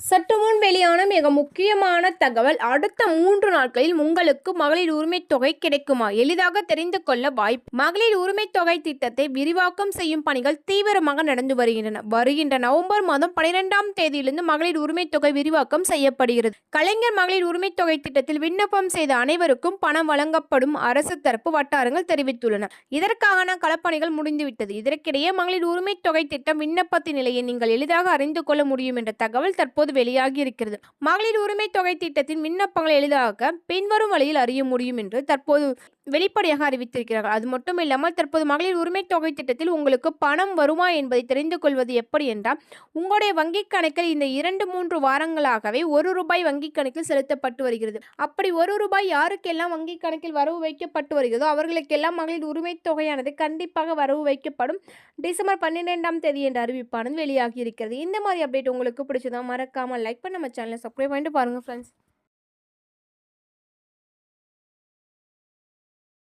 சற்று முன் வெளியான மிக முக்கியமான தகவல் அடுத்த மூன்று நாட்களில் உங்களுக்கு மகளிர் உரிமை தொகை கிடைக்குமா? எளிதாக தெரிந்து கொள்ள வாய்ப்பு மகளிர் உரிமை தொகை திட்டத்தை விரிவாக்கம் செய்யும் பணிகள் தீவிரமாக நடந்து வருகின்றன. வருகின்ற நவம்பர் மாதம் பனிரெண்டாம் தேதியிலிருந்து மகளிர் உரிமை தொகை விரிவாக்கம் செய்யப்படுகிறது. கலைஞர் மகளிர் உரிமை தொகை திட்டத்தில் விண்ணப்பம் செய்த அனைவருக்கும் பணம் வழங்கப்படும் அரசு தரப்பு வட்டாரங்கள் தெரிவித்துள்ளன. இதற்கான களப்பணிகள் முடிந்துவிட்டது. இதற்கிடையே மகளிர் உரிமை தொகை திட்டம் விண்ணப்பத்தின் நிலையை நீங்கள் எளிதாக அறிந்து கொள்ள முடியும் என்ற தகவல் தற்போது வெளியாகி இருக்கிறது. மகளிர் உரிமை தொகை திட்டத்தின் விண்ணப்பங்களை எளிதாக பின்வரும் வழியில் அறிய முடியும் என்று தற்போது வெளிப்படையாக அறிவித்திருக்கிறார்கள். அது மட்டும் இல்லாமல் தற்போது மகளிர் உரிமை தொகை திட்டத்தில் உங்களுக்கு பணம் வருமா என்பதை தெரிந்து கொள்வது எப்படி என்றால் உங்களுடைய வங்கிக் கணக்கில் இந்த இரண்டு மூன்று வாரங்களாகவே ஒரு ரூபாய் வங்கிக் கணக்கில் செலுத்தப்பட்டு வருகிறது. அப்படி ஒரு ரூபாய் யாருக்கெல்லாம் வங்கிக் கணக்கில் வரவு வைக்கப்பட்டு வருகிறதோ அவர்களுக்கெல்லாம் மகளிர் உரிமை தொகையானது கண்டிப்பாக வரவு வைக்கப்படும் டிசம்பர் பன்னிரெண்டாம் தேதி என்ற அறிவிப்பானது வெளியாகி இருக்கிறது. இந்த மாதிரி அப்டேட் உங்களுக்கு பிடிச்சதா மறக்காமல் லைக் பண்ண நம்ம சேனலை சப்ஸ்கிரைப் பண்ணிட்டு பாருங்கள் ஃப்ரெண்ட்ஸ்